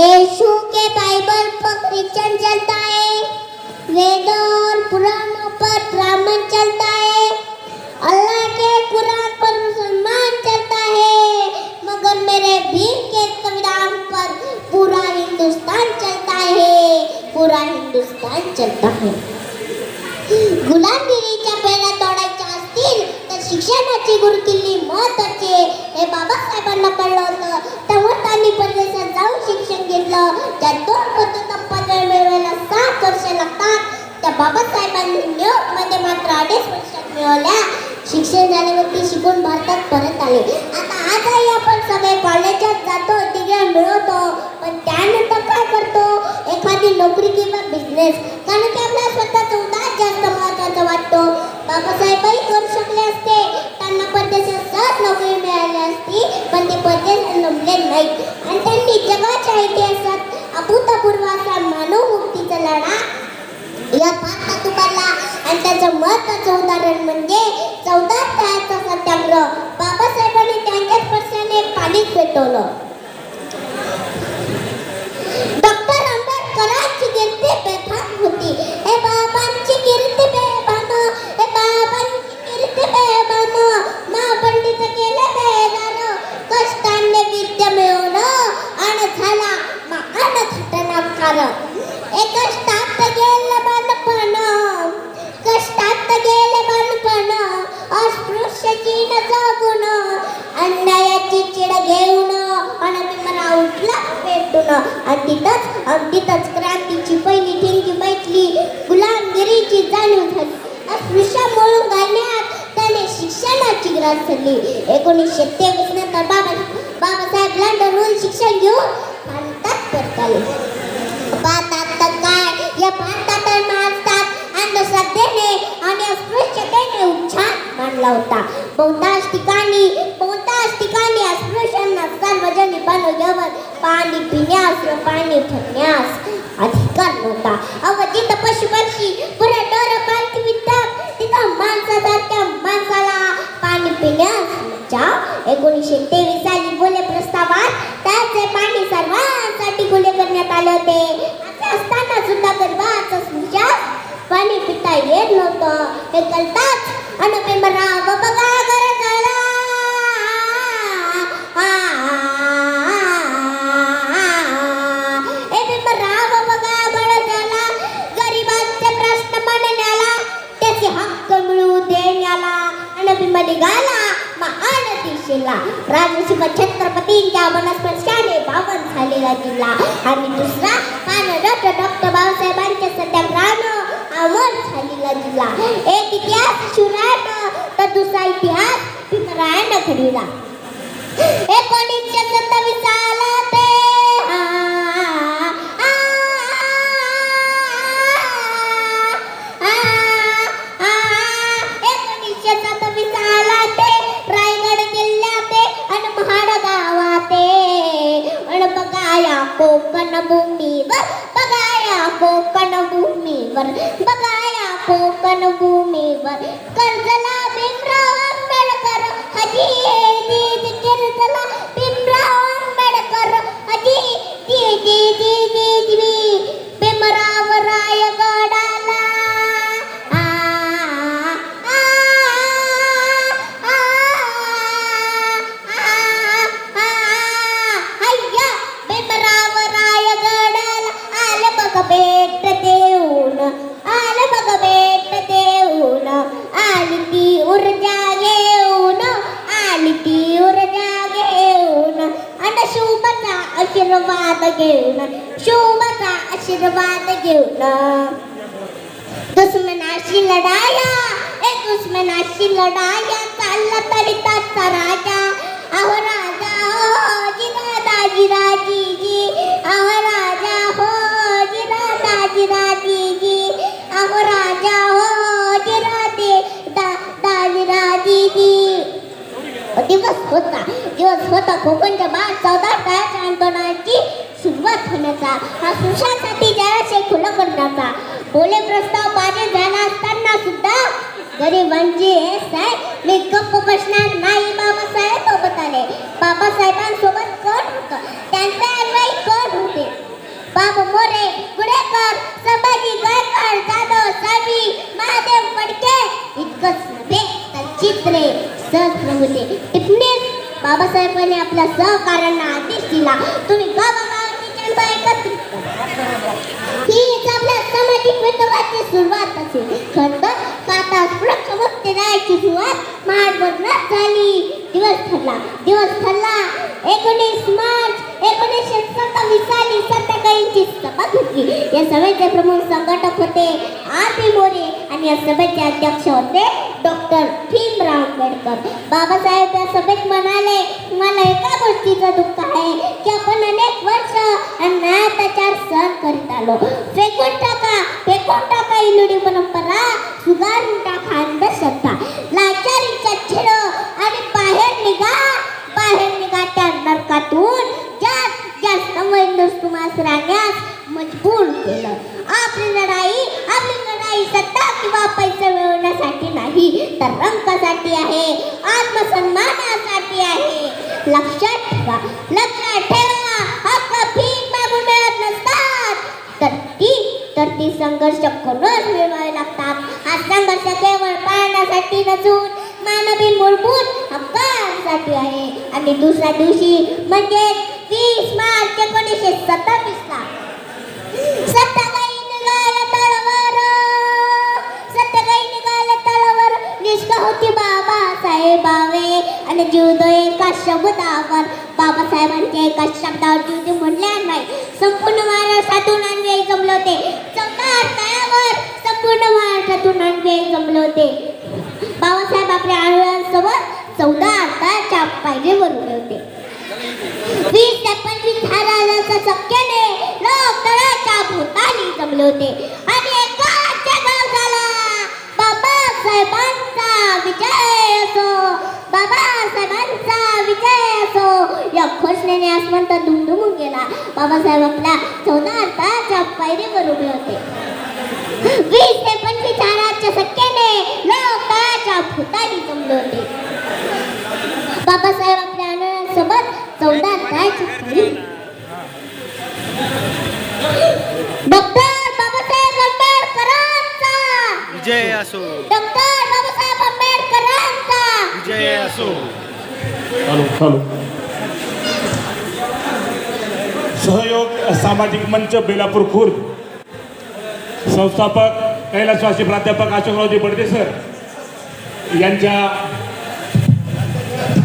यीशु के Bible पर Christian चलता है। वेदों और पुराणों पर ब्राह्मण चलता है। अल्लाह के कुरान पर मुसलमान चलता है। मगर मेरे भीम के संविधान पर पूरा हिंदुस्तान चलता है। पूरा हिंदुस्तान चलता है। गुलामगिरीच्या पेढ्या तोडायच्या असतील तर शिक्षणाची गुरुकिल्ली महत्वाची आहे हे बाबासाहेबांना कळलं होतं तेव्हा त्यांनी जाऊन शिक्षण घेतलं. ज्या दोन पती पदवी मिळवायला सात वर्ष लागतात. त्या बाबासाहेबांनी न्यूयॉर्कमध्ये मात्र अडीच वर्षात मिळवल्या. शिक्षण झाल्यावरती शिकून भारतात परत आले. आता आजही आपण सगळे कॉलेजात जातो डिग्र्या मिळवतो. पण त्यानंतर काय करतो? एखादी नोकरी किंवा बिझनेस बाबासाहेबही करू शकले असते. त्यांना परदेशात सहज नोकरी मिळाली असती पण ते परदेशात नमले नाहीत. आणि त्यांनी जगाच्या इतिहासात अभूतपूर्व असा मानव मुक्तीचा लढा या पाच तातुकाला आणि त्याचं महत्वाचं उदाहरण म्हणजे चौदा तयाचा सत्याग्रह. बाबासाहेबांनी त्यांच्याच स्पर्शाने पाणीच पेटवलं. कष्टात गेलं बालपण कष्टात गेलं बालपण न जगून. अन्यायाची चिड घेऊन. आणि मला उठला आणि तिथंच आणि तिथंच क्रांतीची पहिली ठिणगी बैठली गुलामगिरीची जाणीव झाली. अस्पृश्य मळून घालण्यात त्याने शिक्षणाची ग्रास झाली एकोणीसशे तेवीस नंतर बाबा बाबासाहेब लंडनहून शिक्षण घेऊन भारतात परत आले भारतात उच्छाद होता. बहुतांश ठिकाणी बहुतांश ठिकाणी अस्पृश्यांना सार्वजनिक बनवल्यावर पाणी पिण्यास व पाणी ठेवण्यास अधिकार नव्हता. अव जिथं पशुपक्षी पुढे डोर पालखी विकतात तिथं माणसासारख्या माणसाला पाणी पिण्यास च्या एकोणीसशे तेवीस साली बोले प्रस्तावात त्याचे पाणी सर्वांसाठी खुले करण्यात आले होते. असे असताना सुद्धा गर्भाचा पाणी पिता येत नव्हतं. हे कळताच अनुपेमराव बघा घर झाला भीमराव बघा बळ झाला गरिबांचे प्रश्न मांडण्याला त्याचे हक्क मिळवू देण्याला भीम निघाला महान दिशेला राजशिव छत्रपतींच्या पावन झालेला जिल्हा आणि दुसरा पानरट डॉक्टर बाबासाहेबांच्या सत्याग्रहानं अमर झालेला जिल्हा. एक इतिहास शिवरायानं तर दुसरा इतिहास भीमरायानं घडविला एकोणीसशे सत्तावीस साला ते एकोणीसशे सत्तावीस साला ते रायगड जिल्ह्यात ते आणि महाड गावात आणि बघाया कोकण भूमीवर बघाया कोकण भूमीवर बघा कोकण भूमीवर कर्जला भीमराव आंबेडकर हजी दीदी घेऊन शुभचा आशीर्वाद घेऊन दुश्मनाशी लढाया ए दुश्मनाशी लढाया चालला तरी ताचा राजा अहो राजा, हो जी जिराजी राज़ी जी। अहो राजा, हो जी जिराजी राज़ी जी। अहो राजा, हो जिराजी दा दाजी राज़ी जी। दिवस होता दिवस होता कोकणच्या बाद चौदा तळ्याच्या आंदोलनाची सुरुवात होण्याचा हा सुशांसाठी जराशे खुलं करण्याचा. बोले प्रस्ताव पारित झाला असताना सुद्धा गरिबांची हे साहेब मी गप्प बसणार नाही बाबासाहेब सोबत आले. बाबासाहेबांसोबत कट होतं. त्यांचे अनुयायी कट होते. बाब मोरे गुडेकर संभाजी गायकवाड जाधव सावी महादेव फडके इतकंच नव्हे तर चित्रे सहज प्रभूते टिप्पणीस बाबासाहेबांनी आपल्या सहकाऱ्यांना आदेश दिला. तुम्ही गावा आपल्या सामाजिक सुरुवात खंड काता सुरुवात झाली दिवस ठरला दिवस ठरला एकोणीस मार्च एकोणीसशे सत्तावीस साली संध्याकाळीची सभा घेतली. या सभेचे प्रमुख संघटक होते. R P More. आणि या सभेचे अध्यक्ष होते डॉक्टर भीमराव आंबेडकर बाबासाहेब या सभेत म्हणाले मला एका गोष्टीचं दुःख आहे की आपण अनेक वर्ष अन्यायाचार सहन करीत आलो. फेकून टाका फेकून टाका ही परंपरा सुधारून टाका अंधश्रद्धा. रंकासाठी आहे. आत्मसन्मानासाठी आहे. लक्षात ठेवा. लक्षात ठेवा. हक्क भीक मागून मिळत नसतात. तर ती तर ती संघर्ष करूनच मिळवावे लागतात. हा संघर्ष केवळ पाळण्यासाठी नसून मानवी मूलभूत हक्कांसाठी आहे. आणि दुसऱ्या दिवशी म्हणजे वीस मार्च एकोणीसशे सत्तावीसला. सत्ता निष्ठा होती बाबासाहेब बावे आणि जीवदो एका शब्दावर. बाबासाहेबांच्या एका शब्दावर जीवदो म्हणल्या नाही. संपूर्ण महाराष्ट्रातून अन्याय जमले होते. चौदा तळावर संपूर्ण महाराष्ट्रातून अन्याय जमले होते. बाबासाहेब आपल्या आंदोलनासोबत चौदा अर्थाच्या पायरीवर उभे होते. वीस ते पंचवीस हजाराच्या संख्येने लोक तळाच्या भोवताली जमले होते. आणि एका बाबासाहेबांचा विजय असो बाबासाहेबांचा विजय असो. या घोषणेने आसमंत दुमदुमून गेला. बाबासाहेब आपल्या चौदा हाताच्या पायरीवर उभे होते. वीस ते पंचवीस हजाराच्या संख्येने लोक तळाच्या जमले होते. बाबासाहेब आपल्या आनंदासोबत चौदा हाताची तारीख. डॉक्टर विजय असो. डॉक्टर बाबासाहेब आंबेडकरांचा. विजय असो. चालू चालू. सहयोग सामाजिक मंच बेलापूर खुर्द. संस्थापक कैलासवासी प्राध्यापक अशोकरावजी बडदे सर यांच्या